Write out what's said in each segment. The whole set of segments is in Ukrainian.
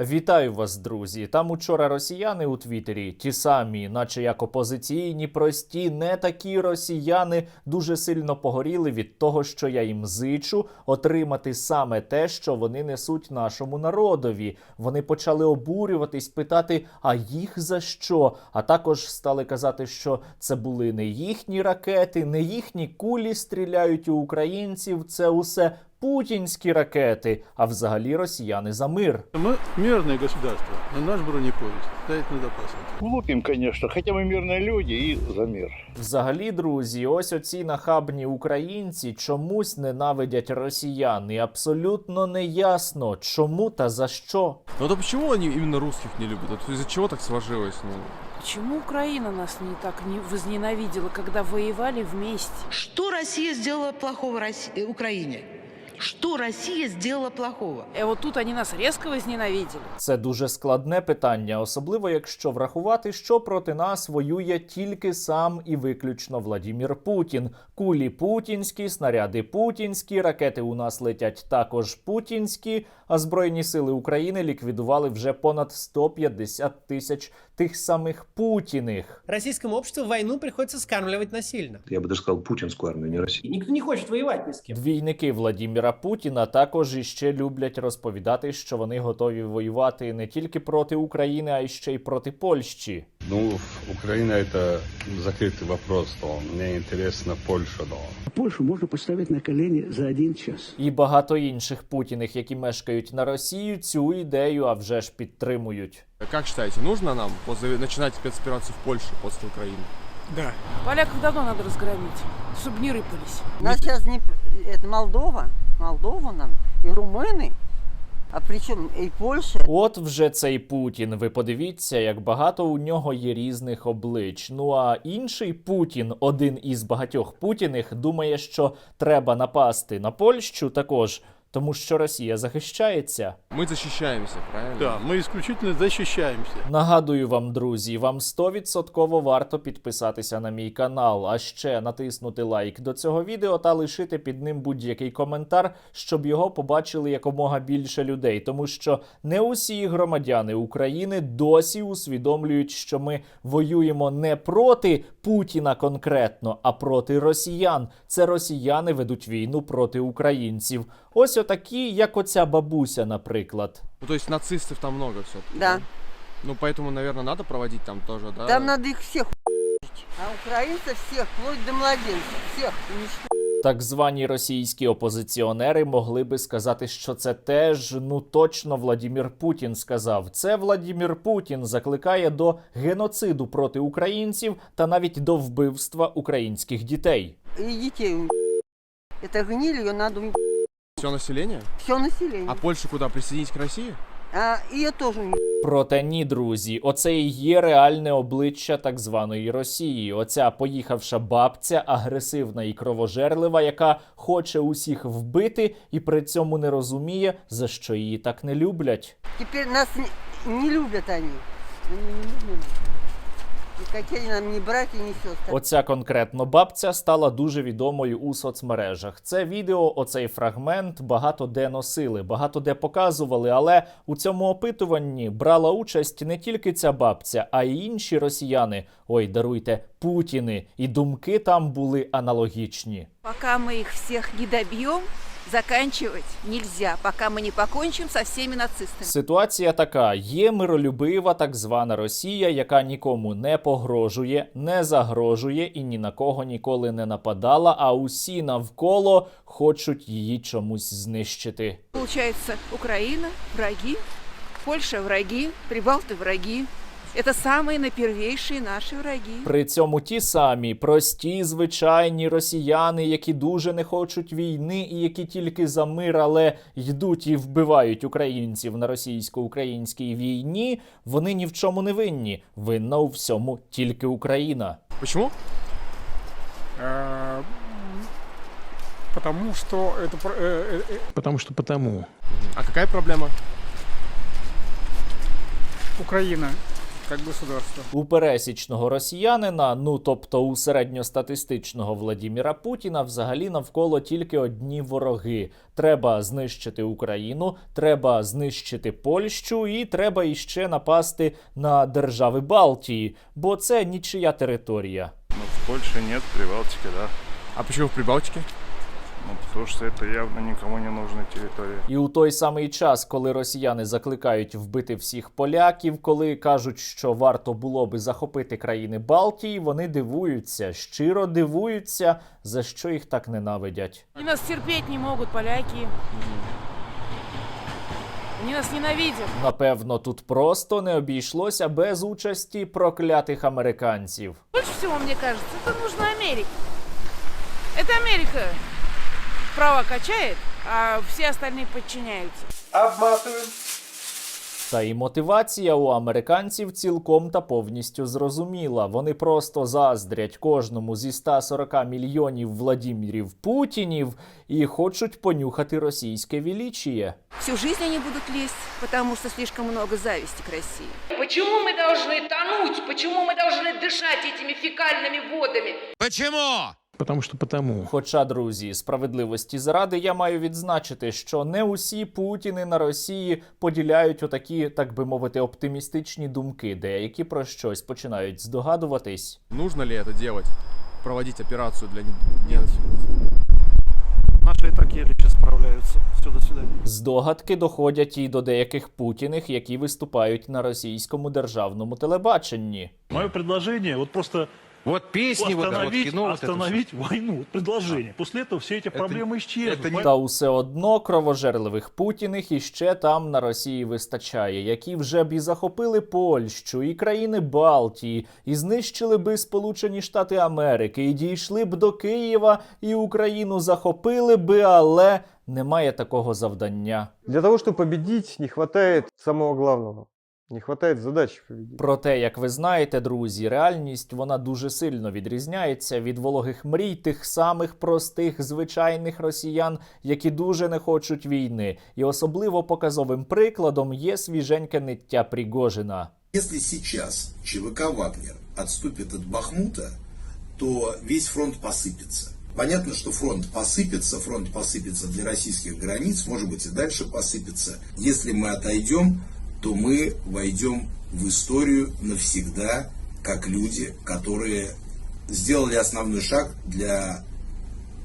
Вітаю вас, друзі. Там учора росіяни у Твіттері, ті самі, наче як опозиційні, прості, не такі росіяни, дуже сильно погоріли від того, що я їм зичу отримати саме те, що вони несуть нашому народові. Вони почали обурюватись, питати, а їх за що? А також стали казати, що це були не їхні ракети, не їхні кулі стріляють у українців. Це усе путінські ракети, а взагалі росіяни за мир. Мы мирное государство, но наш бронепоезд стоит над опасностью. Глупим, конечно, хотя мы мирные люди и за мир. Взагалі, друзі, ось оці нахабні українці чомусь ненавидять росіян, і абсолютно неясно, чому та за що. Ну то почему они именно русских не любят? Вот из-за чего так сложилось? Ну, Почему Украина нас не так не возненавидела, когда воевали вместе? Что Россия сделала плохого Росси- э, Украине? Что Россия сделала плохого? И вот тут они нас резко возненавидели. Це дуже складне питання, особливо якщо врахувати, що проти нас воює тільки сам і виключно Владімір Путін. Кулі путінські, снаряди путінські, ракети у нас летять також путінські. А збройні сили України ліквідували вже понад 150 тисяч тих самих путіних. Российскому обществу войну приходится скармливать насильно. я бы даже сказал, путинскую армию, не Россию. И никто не хочет воевать ни с кем. Двійники Владіміра Путіна також іще люблять розповідати, що вони готові воювати не тільки проти України, а й ще й проти Польщі. Ну, Украина это закрытый вопрос, то мне интересно Польша, но Польшу можно поставить на колени за один час. І багато інших путіних, які мешкають на Росію, цю ідею а вже ж підтримують. как считаете, нужно нам после- начинать спецоперацию в Польше после Украины? Поляков давно надо разгромить, чтобы не рыпались. Нас сейчас не... Это Молдова, Молдова нам, и румыны, а причем и Польша. От вже цей Путін. Ви подивіться, як багато у нього є різних облич. Ну а інший Путін, один із багатьох путіних, думає, що треба напасти на Польщу також, тому що Росія захищається. Мы защищаемся, правильно? Да, мы исключительно защищаемся. Нагадую вам, друзі, вам 100% варто підписатися на мій канал, а ще натиснути лайк до цього відео та лишити під ним будь-який коментар, щоб його побачили якомога більше людей, тому що не усі громадяни України досі усвідомлюють, що ми воюємо не проти Путіна конкретно, а проти росіян. Це росіяни ведуть війну проти українців. Ось отакі, як оця бабуся, наприклад. Ну, то есть нацистов там много все Да. Ну, поэтому, наверное, надо проводить там тоже, да? Там надо их всех а украинцев всех, вплоть до младенцев, всех уничтожить. Так звані російські опозиціонери могли би сказати, що це теж ну точно Владімір Путін сказав. Це Владімір Путін закликає до геноциду проти українців та навіть до вбивства українських дітей. И детей уничтожить. Это гниль, ее надо Все население? Все население. А Польшу куда, присоединить к России? А ее тоже уничтожить. Проте ні, друзі, оце і є реальне обличчя так званої Росії. Оця поїхавша бабця, агресивна і кровожерлива, яка хоче усіх вбити і при цьому не розуміє, за що її так не люблять. Теперь нас не, не любят они. Они не любят. Никакие нам ни братья, ни сестры. Оця конкретно бабця стала дуже відомою у соцмережах. Це відео, оцей фрагмент багато де носили, багато де показували. Але у цьому опитуванні брала участь не тільки ця бабця, а й інші росіяни. Ой, даруйте, путіни. І думки там були аналогічні. Пока мы их всех не добьем, заканчивать нельзя, пока мы не покончим со всеми нацистами. Ситуація така: є миролюбива так звана Росія, яка нікому не погрожує, не загрожує і ні на кого ніколи не нападала. А усі навколо хочуть її чомусь знищити. Получается, Украина – враги, Польша – враги, Прибалты – враги. Это самые напервейшие наши враги. При цьому ті самі прості, звичайні росіяни, які дуже не хочуть війни і які тільки за мир, але йдуть і вбивають українців на російсько-українській війні. Вони ні в чому не винні. Винна у всьому тільки Україна. Почему? Потому что это... Потому что потому. А какая проблема? Украина как государство. У пересічного росіянина, ну тобто у середньостатистичного Владіміра Путіна, взагалі навколо тільки одні вороги. Треба знищити Україну, треба знищити Польщу, і треба іще напасти на держави Балтії, бо це нічия територія. Ну, в Польше нет, в Прибалтике, да. А почему в Прибалтике? Ну, потому что это явно никому не нужная территория. І у той самий час, коли росіяни закликають вбити всіх поляків, коли кажуть, що варто було би захопити країни Балтії, вони дивуються, щиро дивуються, за що їх так ненавидять. Они нас терпеть не могут, поляки. Они нас ненавидят. Напевно, тут просто не обійшлося без участі проклятих американців. Больше всего, мне кажется, это нужно Америке. Это Америка права качает, а все остальные подчиняются. Та і мотивація у американців цілком та повністю зрозуміла. Вони просто заздрять кожному зі 140 мільйонів Владімірів Путінів і хочуть понюхати російське величіє. Всю жизнь они будут лезть, потому что слишком много зависти к России. Почему мы должны тонуть? Почему мы должны дышать этими фекальными водами? Потому что потому. Хоча, друзі, справедливості заради я маю відзначити, що не усі путіни на Росії поділяють отакі, так би мовити, оптимістичні думки, деякі про щось починають здогадуватись. Нужно ли это делать? Проводить операцию для не- не- Наши и так еле сейчас. Все, до свидания. Здогадки доходять і до деяких путіних, які виступають на російському державному телебаченні. Мое предложение, вот просто Вот песни вот, да, вот остановить, кино, вот это всё. остановить войну. Вот предложение. После этого все эти проблемы исчезнут. Та усе одно кровожерливих путіних іще там на Росії вистачає, які вже б і захопили Польщу, і країни Балтії, і знищили би Сполучені Штати Америки, і дійшли б до Києва, і Україну захопили би, але немає такого завдання. Для того, чтобы победить, не хватает самого главного. Не хватает задачи победить. Проте, як ви знаєте, друзі, реальність вона дуже сильно відрізняється від вологих мрій тих самих простих звичайних росіян, які дуже не хочуть війни. І особливо показовим прикладом є свіженьке ниття Пригожина. Если сейчас ЧВК «Вагнер» отступит от Бахмута, то весь фронт посыпется. Понятно, что фронт посыпется, фронт посыпется для российских границ, может быть и дальше посыпется. Если мы отойдем, то мы войдем в историю навсегда, как люди, которые сделали основной шаг для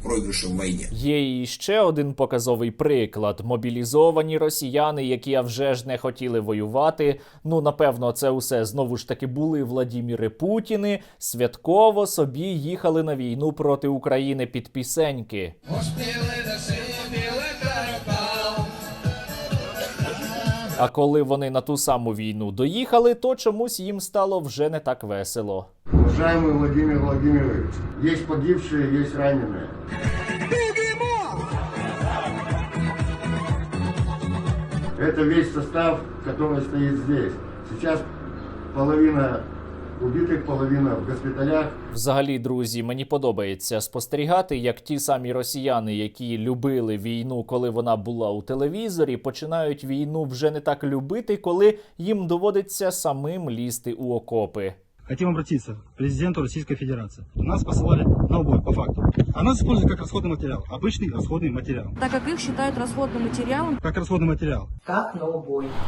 проигрыша в войне. Є і ще один показовий приклад: мобілізовані росіяни, які а вже ж не хотіли воювати. Ну напевно, це усе знову ж таки були Владіміри Путіни. Святково собі їхали на війну проти України під пісеньки. А коли вони на ту саму війну доїхали, то чомусь їм стало вже не так весело. Уважаемый Владимир Владимирович, есть погибшие, есть раненые. Это весь состав, который стоит здесь. Сейчас половина убитых, половина в госпіталях. Взагалі, друзі, мені подобається спостерігати, як ті самі росіяни, які любили війну, коли вона була у телевізорі, починають війну вже не так любити, коли їм доводиться самим лізти у окопи. Хотим обратиться к президенту Российской Федерации. Нас посылали на убой, по факту. А нас используют как расходный материал. Обычный расходный материал. Так как их считают расходным материалом, Как расходный материал.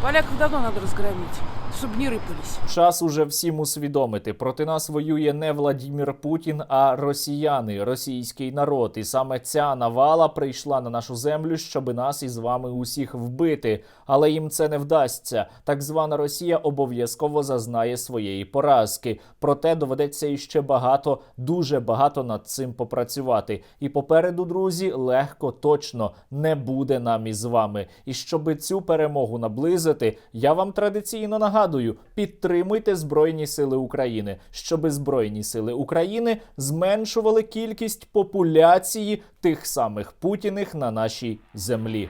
поляков давно надо разгромить, чтобы не рыпались. Час уже всім усвідомити. Проти нас воює не Владімір Путін, а росіяни, російський народ. І саме ця навала прийшла на нашу землю, щоби нас із вами усіх вбити. Але їм це не вдасться. Так звана Росія обов'язково зазнає своєї поразки. Проте доведеться іще багато, дуже багато над цим попрацювати. І попереду, друзі, легко точно не буде нам із вами. І щоб цю перемогу наблизити, я вам традиційно нагадую: підтримуйте Збройні Сили України, щоби Збройні Сили України зменшували кількість популяції тих самих путіних на нашій землі.